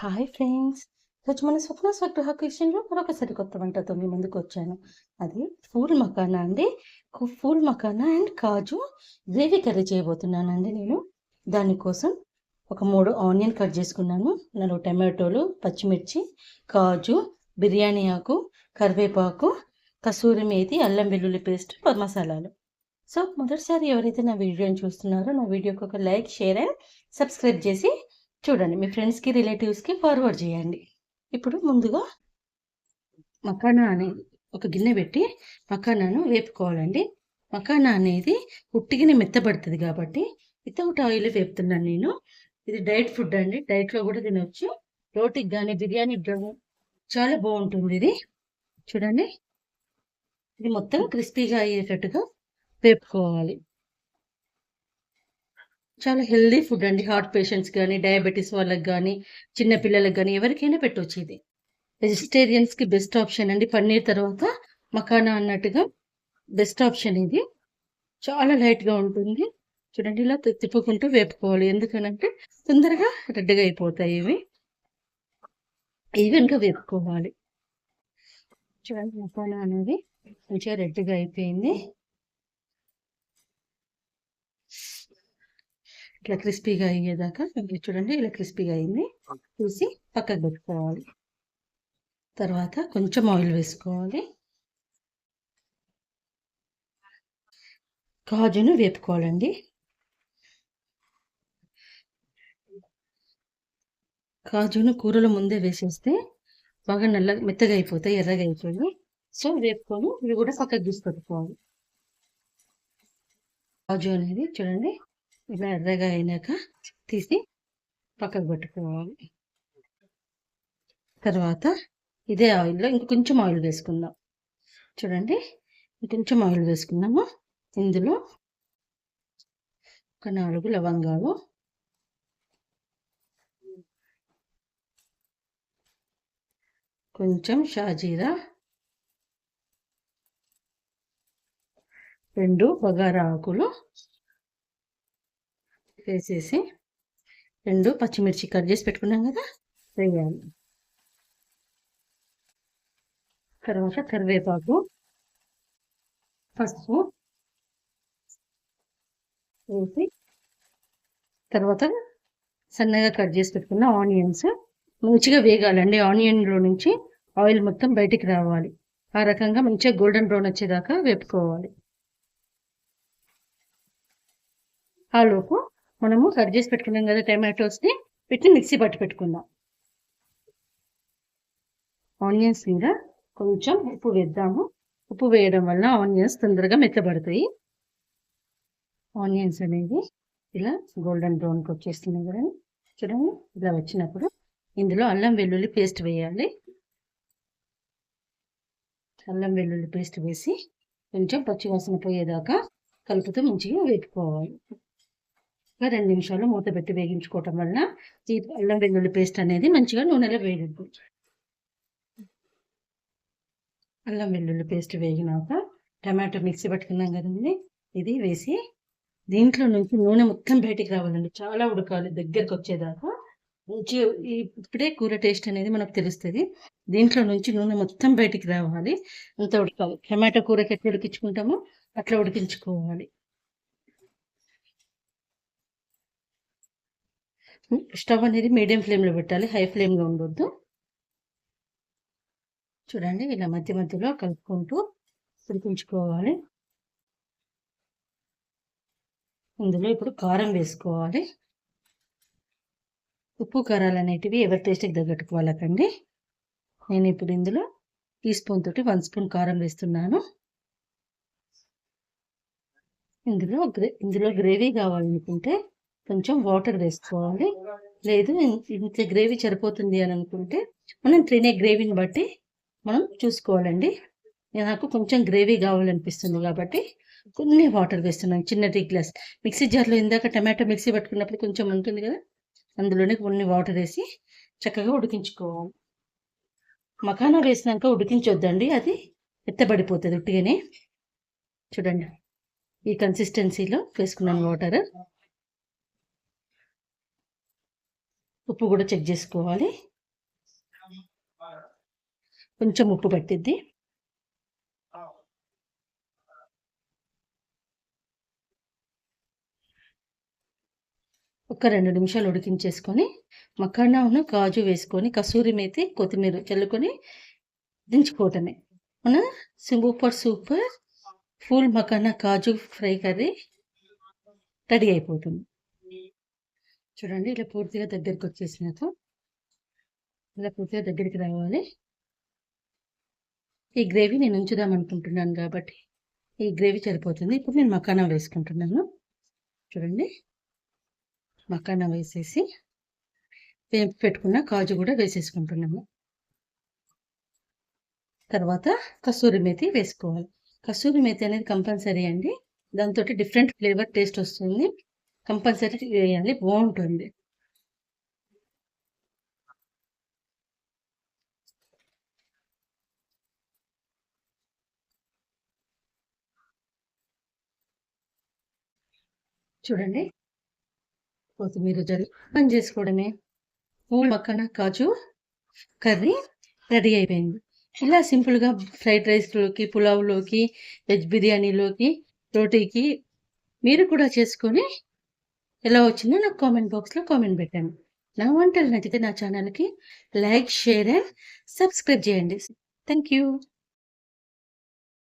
Hi friends ఈరోజు మన స్వప్న స్వగృహ కిచెన్లో మరొకసారి కొత్త వంటతో మీ ముందుకు వచ్చాను. అది ఫూల్ మకానా అండి. Phool makhana and kaju gravy curry చేయబోతున్నానండి నేను. దానికోసం ఒక మూడు ఆనియన్ కట్ చేసుకున్నాను. నాలుగు టమాటోలు పచ్చిమిర్చి కాజు బిర్యానీ ఆకు కరివేపాకు కసూరి మేతి అల్లం వెల్లుల్లి పేస్ట్ మసాలాలు సో మొదటిసారి ఎవరైతే నా వీడియోని చూస్తున్నారో నా వీడియోకి ఒక లైక్ షేర్ అండ్ సబ్స్క్రైబ్ చేసి చూడండి మీ ఫ్రెండ్స్కి రిలేటివ్స్కి ఫార్వర్డ్ చేయండి. ఇప్పుడు ముందుగా మకానా అనేది ఒక గిన్నె పెట్టి మకానాను వేపుకోవాలండి. మకానా అనేది ఉట్టిగానే మెత్తబడుతుంది కాబట్టి వితౌట్ ఆయిల్ వేపుతున్నాను నేను. ఇది డైట్ ఫుడ్ అండి. డైట్లో కూడా తినవచ్చు రోటీకి కానీ బిర్యానీకి కానీ చాలా బాగుంటుంది ఇది. చూడండి. ఇది మొత్తం క్రిస్పీగా అయ్యేటట్టుగా వేపుకోవాలి. చాలా హెల్దీ ఫుడ్ అండి. హార్ట్ పేషెంట్స్ కానీ డయాబెటీస్ వాళ్ళకి కానీ చిన్నపిల్లలకు కానీ ఎవరికైనా పెట్టవచ్చు ఇది వెజిటేరియన్స్కి బెస్ట్ ఆప్షన్ అండి. పన్నీర్ తర్వాత మకానా అన్నట్టుగా బెస్ట్ ఆప్షన్ ఇది. చాలా లైట్గా ఉంటుంది. చూడండి ఇలా తిప్పుకుంటూ వేపుకోవాలి. ఎందుకనంటే తొందరగా రెడ్గా అయిపోతాయి ఇవి. ఈవెన్గా వేపుకోవాలి. చూడండి మకానా అనేది మంచిగా రెడ్గా అయిపోయింది. ఇట్లా క్రిస్పీగా అయ్యేదాకా చూడండి ఇలా క్రిస్పీగా అయింది. తీసి పక్కకు పెట్టుకోవాలి. తర్వాత కొంచెం ఆయిల్ వేసుకోవాలి. కాజును వేపుకోవాలండి. కాజును కూరలో ముందే వేసేస్తే బాగా నల్ల మెత్తగా అయిపోతాయి ఎర్రగా అయిపోయి. సో వేపుకొని ఇవి కూడా పక్కకు తీసి పెట్టుకోవాలి. కాజు అనేది చూడండి ఇలా ఎర్రగా అయినాక తీసి పక్కకు పెట్టుకోవాలి. తర్వాత ఇదే ఆయిల్లో ఇంకొంచెం ఆయిల్ వేసుకుందాం. చూడండి ఇంకొంచెం ఆయిల్ వేసుకున్నాము. ఇందులో ఒక నాలుగు లవంగాలు. కొంచెం షాజీరా. రెండు బగారా ఆకులు. వేసేసి రెండు పచ్చిమిర్చి కట్ చేసి పెట్టుకున్నాం కదా వేయాలి. తర్వాత కరివేపాకు పసుపు వేసి తర్వాత సన్నగా కట్ చేసి పెట్టుకున్న ఆనియన్స్ మంచిగా వేగాలండి. ఆనియన్లో నుంచి ఆయిల్ మొత్తం బయటికి రావాలి. ఆ రకంగా మంచిగా గోల్డెన్ బ్రౌన్ వచ్చేదాకా వేపుకోవాలి. ఆలోపు మనము కట్ చేసి పెట్టుకున్నాం కదా టమాటోస్ని పెట్టి మిక్సీ పట్టి పెట్టుకుందాం. ఆనియన్స్ మీద కొంచెం ఉప్పు వేద్దాము. ఉప్పు వేయడం వల్ల ఆనియన్స్ తొందరగా మెత్తబడతాయి. ఆనియన్స్ అనేది ఇలా గోల్డెన్ బ్రౌన్కి వచ్చేస్తున్నాయి కదా. చూడండి ఇలా వచ్చినప్పుడు ఇందులో అల్లం వెల్లుల్లి పేస్ట్ వేయాలి. అల్లం వెల్లుల్లి పేస్ట్ వేసి కొంచెం పచ్చివాసన పోయేదాకా కలుపుతూ మంచిగా వేపుకోవాలి. రెండు నిమిషాలు మూత పెట్టి వేగించుకోవటం వల్ల ఈ అల్లం వెల్లుల్లి పేస్ట్ అనేది మంచిగా నూనెలో వేగుద్ది అల్లం వెల్లుల్లి పేస్ట్ వేగినాక టమాటో మిక్సీ పట్టుకున్నాం కదండి ఇది వేసి దీంట్లో నుంచి నూనె మొత్తం బయటికి రావాలండి. చాలా ఉడకాలి దగ్గరకు వచ్చేదాకా. మంచి ఇప్పుడే కూర టేస్ట్ అనేది మనకు తెలుస్తుంది. దీంట్లో నుంచి నూనె మొత్తం బయటికి రావాలి. అంత ఉడకాలి. టమాటో కూరకి ఎట్లా ఉడికించుకుంటామో అట్లా ఉడికించుకోవాలి. స్టవ్ అనేది మీడియం ఫ్లేమ్లో పెట్టాలి. హై ఫ్లేమ్లో ఉండొద్దు. చూడండి ఇలా మధ్య మధ్యలో కలుపుకుంటూ ఉడికించుకోవాలి. ఇందులో ఇప్పుడు కారం వేసుకోవాలి. ఉప్పు కారాలు అనేటివి ఎవరి టేస్ట్కి తగ్గట్టుకు వాళ్ళకండి. నేను ఇప్పుడు ఇందులో టీ స్పూన్ తోటి వన్ స్పూన్ కారం వేస్తున్నాను. ఇందులో గ్రే ఇందులో గ్రేవీ కావాలనుకుంటే కొంచెం వాటర్ వేసుకోవాలి. లేదు ఇంత గ్రేవీ సరిపోతుంది అని అనుకుంటే మనం తినే గ్రేవీని బట్టి మనం చూసుకోవాలండి. నాకు కొంచెం గ్రేవీ కావాలనిపిస్తుంది కాబట్టి కొన్ని వాటర్ వేస్తున్నాను చిన్న టీ గ్లాస్. మిక్సీ జార్లో ఇందాక టమాటో మిక్సీ పట్టుకున్నప్పుడు కొంచెం ఉంటుంది కదా అందులోనే కొన్ని వాటర్ వేసి చక్కగా ఉడికించుకోవాలి. మకానా వేసినాక ఉడికించొద్దండి అది ఎత్తబడిపోతుంది ఉట్టిగానే. చూడండి ఈ కన్సిస్టెన్సీలో వేసుకున్నాను వాటర్. ఉప్పు కూడా చెక్ చేసుకోవాలి. కొంచెం ఉప్పు పట్టిద్ది. ఒక రెండు నిమిషాలు ఉడికించేసుకొని మకానాను కాజు వేసుకొని కసూరి మేతి కొత్తిమీర చల్లుకొని దించుకోవటమే. మన super super. Phool makhana kaju fry curry ready అయిపోతుంది. చూడండి ఇలా పూర్తిగా దగ్గరికి వచ్చేసినాక ఇలా పూర్తిగా దగ్గరికి రావాలి. ఈ గ్రేవీ నేను ఉంచుదాం అనుకుంటున్నాను కాబట్టి ఈ గ్రేవీ సరిపోతుంది. ఇప్పుడు నేను మకానా వేసుకుంటున్నాను. చూడండి మకానా వేసేసి వేంపి పెట్టుకున్న కాజు కూడా వేసేసుకుంటున్నాము. తర్వాత కస్తూరి మేతి వేసుకోవాలి. కస్తూరి మేతి అనేది కంపల్సరీ అండి. దాంతో డిఫరెంట్ ఫ్లేవర్ టేస్ట్ వస్తుంది. కంపల్సరీ వేయాలి బాగుంటుంది. చూడండి. కొత్తిమీర జల్లి పని చేసుకోవడమే. పూల్ మక్కన కాజు కర్రీ రెడీ అయిపోయింది. ఇలా సింపుల్గా ఫ్రైడ్ రైస్లోకి పులావ్లోకి వెజ్ బిర్యానీలోకి రోటీకి మీరు కూడా చేసుకొని ఎలా వచ్చిందో నాకు కామెంట్ బాక్స్లో కామెంట్ పెట్టాను నా వంటలు నచ్చితే నా ఛానల్కి లైక్ షేర్ అండ్ సబ్స్క్రైబ్ చేయండి. Thank you